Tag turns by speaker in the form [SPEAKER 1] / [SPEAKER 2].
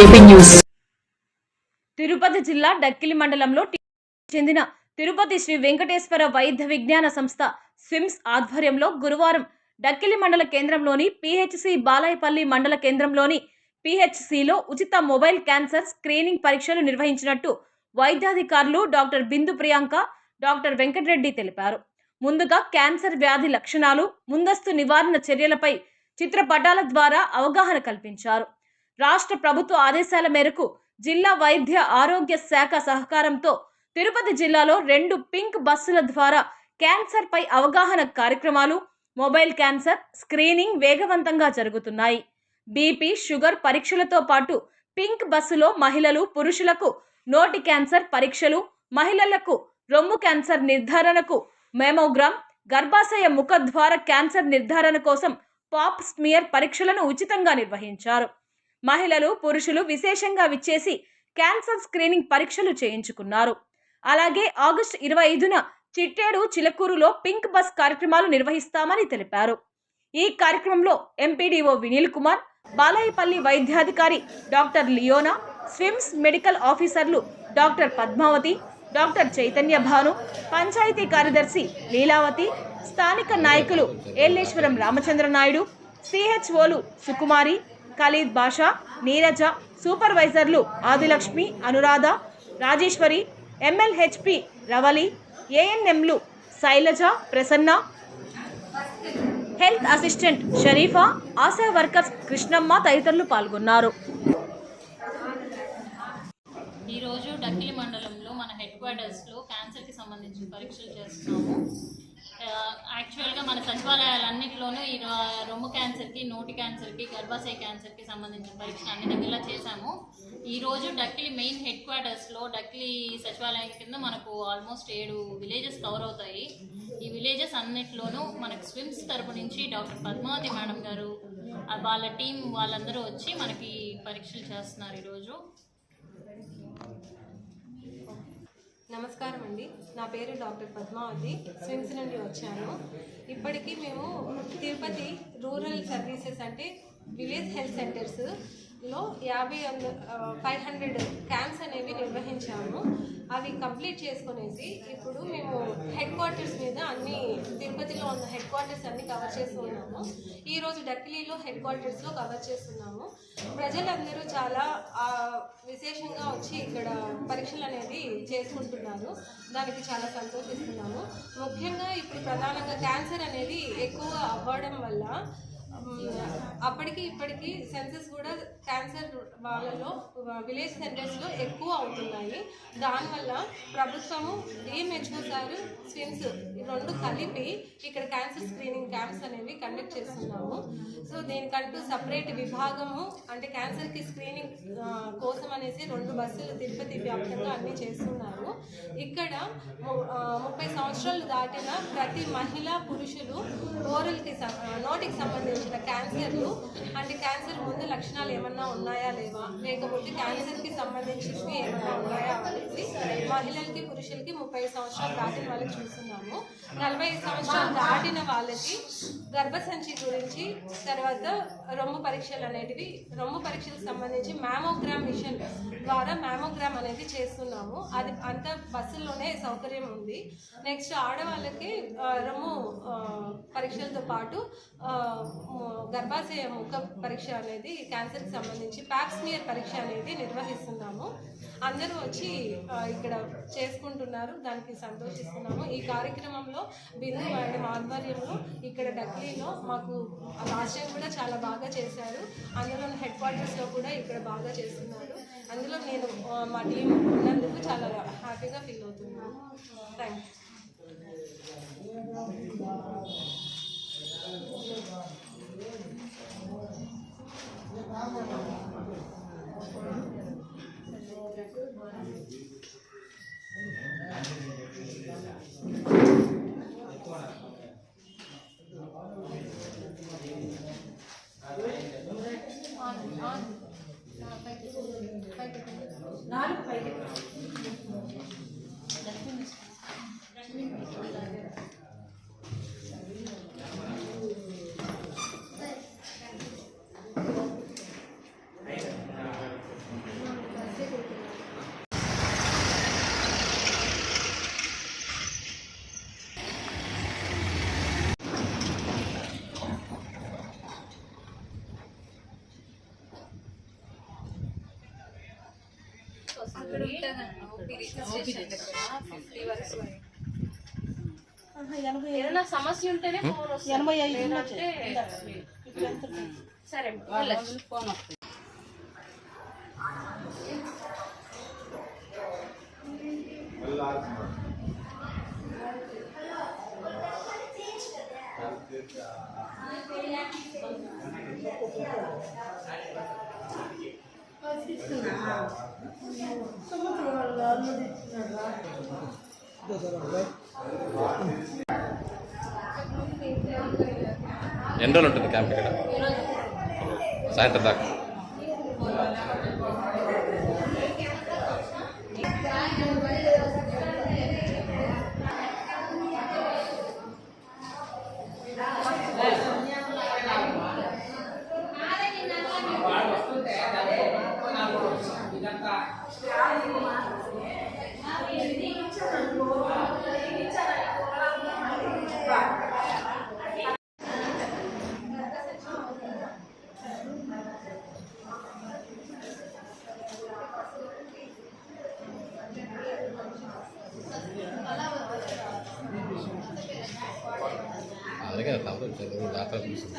[SPEAKER 1] JP news.
[SPEAKER 2] Tirupati జిల్లా డక్కిలి మండలంలో చెందిన తిరుపతి శ్రీ వెంకటేశ్వర వైద్య విజ్ఞాన సంస్థ స్విమ్స్ ఆధ్వర్యంలో గురువారం డక్కిలి మండల కేంద్రంలోని పిహెచ్సి బాలాయపల్లి మండల కేంద్రంలోని పిహెచ్సిలో ఉచిత మొబైల్ క్యాన్సర్ స్క్రీనింగ్ పరీక్షలు నిర్వహించినట్టు వైద్యాధికారులు డాక్టర్ బిందు ప్రియాంక డాక్టర్ వెంకటరెడ్డి తెలిపారు. ముందుగా క్యాన్సర్ వ్యాధి లక్షణాలు ముందస్తు నివారణ చర్యలపై చిత్రపటాల ద్వారా అవగాహన కల్పించారు. రాష్ట్ర ప్రభుత్వ ఆదేశాల మేరకు జిల్లా వైద్య ఆరోగ్య శాఖ సహకారంతో తిరుపతి జిల్లాలో రెండు పింక్ బస్సుల ద్వారా క్యాన్సర్పై అవగాహన కార్యక్రమాలు మొబైల్ క్యాన్సర్ స్క్రీనింగ్ వేగవంతంగా జరుగుతున్నాయి. బీపీ షుగర్ పరీక్షలతో పాటు పింక్ బస్సులో మహిళలు పురుషులకు నోటి క్యాన్సర్ పరీక్షలు మహిళలకు రొమ్ము క్యాన్సర్ నిర్ధారణకు మెమోగ్రామ్ గర్భాశయ ముఖద్వార క్యాన్సర్ నిర్ధారణ కోసం పాప్ స్మియర్ పరీక్షలను ఉచితంగా నిర్వహించారు. మహిళలు పురుషులు విశేషంగా విచ్చేసి క్యాన్సర్ స్క్రీనింగ్ పరీక్షలు చేయించుకున్నారు. అలాగే ఆగస్టు ఇరవై ఐదున చిట్టేడు చిలకూరులో పింక్ బస్ కార్యక్రమాలు నిర్వహిస్తామని తెలిపారు. ఈ కార్యక్రమంలో ఎంపీడీఓ వినీల్ కుమార్ బాలాయపల్లి వైద్యాధికారి డాక్టర్ లియోనా స్విమ్స్ మెడికల్ ఆఫీసర్లు డాక్టర్ పద్మావతి డాక్టర్ చైతన్య భాను పంచాయతీ కార్యదర్శి లీలావతి స్థానిక నాయకులు ఏలేశ్వరం రామచంద్ర నాయుడు సిహెచ్ఓలు సుకుమారి ఖలీద్ బాషా నీరజ సూపర్వైజర్లు ఆదిలక్ష్మి అనురాధ రాజేశ్వరి ఎంఎల్హెచ్పి రవలి ఏఎన్ఎంలు Sailaja Prasanna health assistant Sharifa ASHA workers Krishnamma తదితరులు పాల్గొన్నారు.
[SPEAKER 3] ఈరోజు డక్కిలి మండలంలో మన హెడ్ క్వార్టర్స్లో క్యాన్సర్కి సంబంధించిన పరీక్షలు చేస్తున్నాము. యాక్చువల్గా మన సచివాలయాలన్నింటిలోనూ ఈ రొమ్ము క్యాన్సర్కి నోటి క్యాన్సర్కి గర్భాశయ క్యాన్సర్కి సంబంధించిన పరీక్షలు అన్ని దగ్గరలా చేశాము. ఈరోజు డక్కిలి మెయిన్ హెడ్ క్వార్టర్స్లో డక్కిలి సచివాలయం కింద మనకు ఆల్మోస్ట్ ఏడు విలేజెస్ కవర్ అవుతాయి. ఈ విలేజెస్ అన్నిటిలోనూ మనకు స్విమ్స్ తరపు నుంచి డాక్టర్ పద్మావతి మేడం గారు వాళ్ళ టీం వాళ్ళందరూ వచ్చి మనకి పరీక్షలు చేస్తున్నారు ఈరోజు
[SPEAKER 4] నమస్కారం అండి నా పేరు డాక్టర్ పద్మావతి స్విమ్స్ నుండి వచ్చాను. ఇప్పటికీ మేము తిరుపతి రూరల్ సర్వీసెస్ అంటే విలేజ్ హెల్త్ సెంటర్స్ లో యాభై ఫైవ్ హండ్రెడ్ క్యాంప్స్ అనేవి నిర్వహించాము. అవి కంప్లీట్ చేసుకునేసి ఇప్పుడు మేము హెడ్ క్వార్టర్స్ మీద అన్ని తిరుపతిలో ఉన్న హెడ్ క్వార్టర్స్ అన్ని కవర్ చేస్తున్నాము. ఈరోజు డక్కిలీలో హెడ్ క్వార్టర్స్లో కవర్ చేస్తున్నాము. ప్రజలందరూ చాలా విశేషంగా వచ్చి ఇక్కడ పరీక్షలు అనేది చేసుకుంటున్నారు. దానికి చాలా సంతోషిస్తున్నాము. ముఖ్యంగా ఇప్పుడు ప్రధానంగా క్యాన్సర్ అనేది ఎక్కువ అవ్వడం వల్ల అప్పటికి ఇప్పటికి సెన్సెస్ కూడా క్యాన్సర్ వాళ్ళలో విలేజ్ సెంటర్స్లో ఎక్కువ అవుతున్నాయి. దానివల్ల ప్రభుత్వము డిఎంహెచ్ఓ సార్ స్విమ్స్ ఈ రెండు కలిపి ఇక్కడ క్యాన్సర్ స్క్రీనింగ్ క్యాంప్స్ అనేవి కండక్ట్ చేస్తున్నాము. సో దీనికంటూ సపరేట్ విభాగము అంటే క్యాన్సర్కి స్క్రీనింగ్ కోసం అనేసి రెండు బస్సులు తిరుపతి వ్యాప్తంగా అన్నీ చేస్తున్నారు. ఇక్కడ ముప్పై సంవత్సరాలు దాటిన ప్రతి మహిళ పురుషులు ఓరల్కి నోటికి సంబంధించిన క్యాన్సర్లు. అంటే క్యాన్సర్ ముందు లక్షణాలు ఏమన్నా ఉన్నాయా లేవా? లేకపోతే క్యాన్సర్కి సంబంధించినవి ఏమన్నా ఉన్నాయా? అనేసి మహిళలకి పురుషులకి ముప్పై సంవత్సరాలు దాటిన వాళ్ళకి చూస్తున్నాము. నలభై సంవత్సరాలు దాటిన వాళ్ళకి గర్భసంచి గురించి తర్వాత రొమ్ము పరీక్షలు అనేటివి రొమ్ము పరీక్షలకు సంబంధించి మ్యామోగ్రామ్ మిషన్ ద్వారా మ్యామోగ్రామ్ అనేది చేస్తున్నాము. అది అంత బస్సుల్లోనే సౌకర్యం ఉంది. నెక్స్ట్ ఆడవాళ్ళకి రొమ్ము పరీక్షలతో పాటు గర్భాశయ ముఖ పరీక్ష అనేది క్యాన్సర్కి సంబంధించి ప్యాప్స్మియర్ పరీక్ష అనేది నిర్వహిస్తున్నాము. అందరూ వచ్చి ఇక్కడ చేసుకుంటున్నారు. దానికి సంతోషిస్తున్నాము. ఈ కార్యక్రమంలో బిందు అండ్ ఆధ్వర్యంలో ఇక్కడ డక్లీలో మాకు లాస్ట్ టైం కూడా చాలా బాగా చేశారు. అందులో హెడ్ క్వార్టర్స్లో కూడా ఇక్కడ బాగా చేస్తున్నారు. అందులో నేను మా టీం ఉన్నందుకు చాలా హ్యాపీగా ఫీల్ అవుతున్నాను. థ్యాంక్ యూ বাইরে
[SPEAKER 1] ఏదైనా సమస్య ఉంటేనే ఫోన్ వస్తుంది. సరే వెళ్ళొచ్చు.
[SPEAKER 5] ఎన్ని రోజులు ఉంటుంది క్యాంప్ ఇక్కడ సాయంత్రం దాకా అందుకే తప్పదు చదువు దాకా చూస్తుంది